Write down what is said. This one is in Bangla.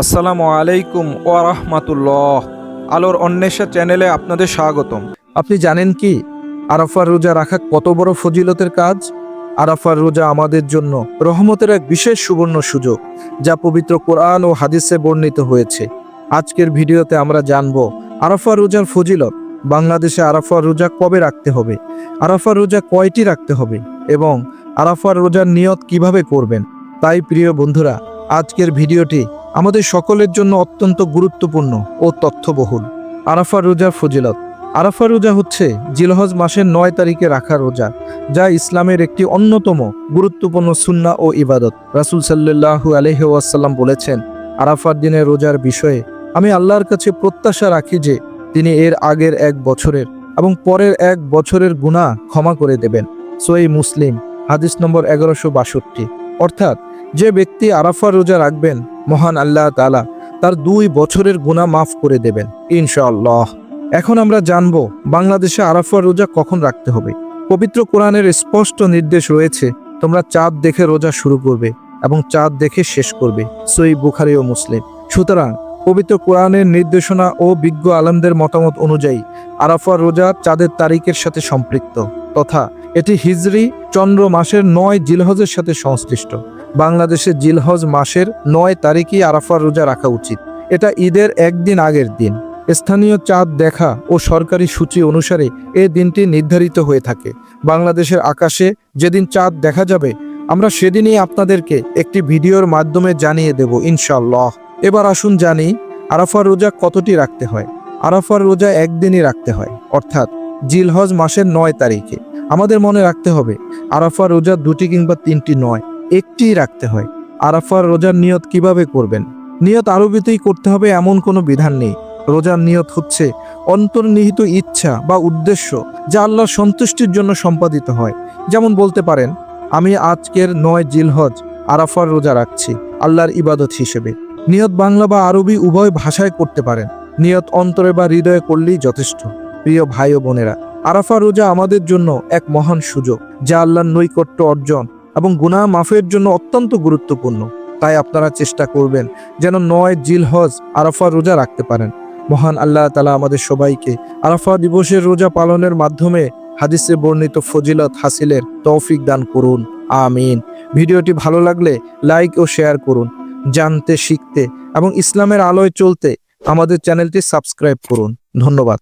আসসালামু আলাইকুম ওয়ারহমাতুল্লাহ আলোর অন্বেষা চ্যানেলে আপনাদের স্বাগতম। আপনি জানেন কি? আরাফার রোজা রাখা কত বড় ফজিলতের কাজ? আরাফার রোজা আমাদের জন্য রহমতের এক বিশেষ সুবর্ণ সুযোগ, যা পবিত্র কোরআন ও হাদিসে বর্ণিত হয়েছে। আজকের ভিডিওতে আমরা জানব আরাফা রোজার ফজিলত, বাংলাদেশে আরাফা রোজা কবে রাখতে হবে আরাফা রোজা কয়টি রাখতে হবে, এবং আরাফার রোজার নিয়ত কীভাবে করবেন। তাই প্রিয় বন্ধুরা, আজকের ভিডিওটি আমাদের সকলের জন্য অত্যন্ত গুরুত্বপূর্ণ ও তথ্যবহুল। আরাফা রোজার ফজিলত। আরাফা রোজা হচ্ছে জিলহজ মাসের নয় তারিখে রাখা রোজা, যা ইসলামের একটি অন্যতম গুরুত্বপূর্ণ সুন্না ও ইবাদত। রাসুল সাল্লাহু আলহাসাল্লাম বলেছেন, আরাফার দিনের রোজার বিষয়ে আমি আল্লাহর কাছে প্রত্যাশা রাখি যে তিনি এর আগের এক বছরের এবং পরের এক বছরের গুণা ক্ষমা করে দেবেন। সোই মুসলিম, হাদিস নম্বর এগারোশো বাষট্টি। অর্থাৎ যে ব্যক্তি আরাফা রোজা রাখবেন মহান আল্লাহ তালা তার দুই বছরের গুণা মাফ করে দেবেন, ইনশাআল্লাহ। এখন আমরা জানব বাংলাদেশে আরাফা রোজা কখন রাখতে হবে। পবিত্র কোরআনের স্পষ্ট নির্দেশ রয়েছে, তোমরা চাঁদ দেখে রোজা শুরু করবে এবং চাঁদ দেখে শেষ করবে সই বুখারি ও মুসলিম। সুতরাং পবিত্র কোরআনের নির্দেশনা ও বিজ্ঞ আলমদের মতামত অনুযায়ী আরাফা রোজা চাঁদের তারিখের সাথে সম্পৃক্ত, তথা এটি হিজরি চন্দ্র মাসের নয় জিলহজের সাথে সংশ্লিষ্ট। বাংলাদেশে জিলহজ মাসের নয় তারিখই আরাফার রোজা রাখা উচিত। এটা ঈদের একদিন আগের দিন। স্থানীয় চাঁদ দেখা ও সরকারি সূচি অনুসারে এ দিনটি নির্ধারিত হয়ে থাকে। বাংলাদেশের আকাশে যেদিন চাঁদ দেখা যাবে, আমরা সেদিনই আপনাদেরকে একটি ভিডিওর মাধ্যমে জানিয়ে দেব ইনশাল্লাহ এবার আসুন জানি, আরাফার রোজা কতটি রাখতে হয়? আরাফার রোজা একদিনই রাখতে হয়, অর্থাৎ জিলহজ মাসের নয় তারিখে। আমাদের মনে রাখতে হবে আরাফা রোজা দুটি কিংবা তিনটি নয়, একটিই রাখতে হয়। আরাফার রোজার নিয়ত কীভাবে করবেন? নিয়ত আরবিতেই করতে হবে এমন কোনো বিধান নেই। রোজার নিয়ত হচ্ছে অন্তর্নিহিত ইচ্ছা বা উদ্দেশ্য যা আল্লাহর সন্তুষ্টির জন্য সম্পাদিত হয়। যেমন বলতে পারেন, আমি আজকের নয় জিলহজ আরাফার রোজা রাখছি, আল্লাহর ইবাদত হিসেবে। নিয়ত বাংলা বা আরবি উভয় ভাষায় করতে পারেন। নিয়ত অন্তরে বা হৃদয়ে করলেই যথেষ্ট। প্রিয় ভাই ও বোনেরা আরাফা রোজা আমাদের জন্য এক মহান সুযোগ, যা আল্লাহর নৈকট্য অর্জন এবং গুনাহ মাফের জন্য অত্যন্ত গুরুত্বপূর্ণ। তাই আপনারা চেষ্টা করবেন যেন নয় জিল হজ আরাফা রোজা রাখতে পারেন। মহান আল্লাহ তালা আমাদের সবাইকে আরাফা দিবসের রোজা পালনের মাধ্যমে হাদিসে বর্ণিত ফজিলত হাসিলের তৌফিক দান করুন। আমিন। ভিডিওটি ভালো লাগলে লাইক ও শেয়ার করুন। জানতে, শিখতে এবং ইসলামের আলোয় চলতে আমাদের চ্যানেলটি সাবস্ক্রাইব করুন। ধন্যবাদ।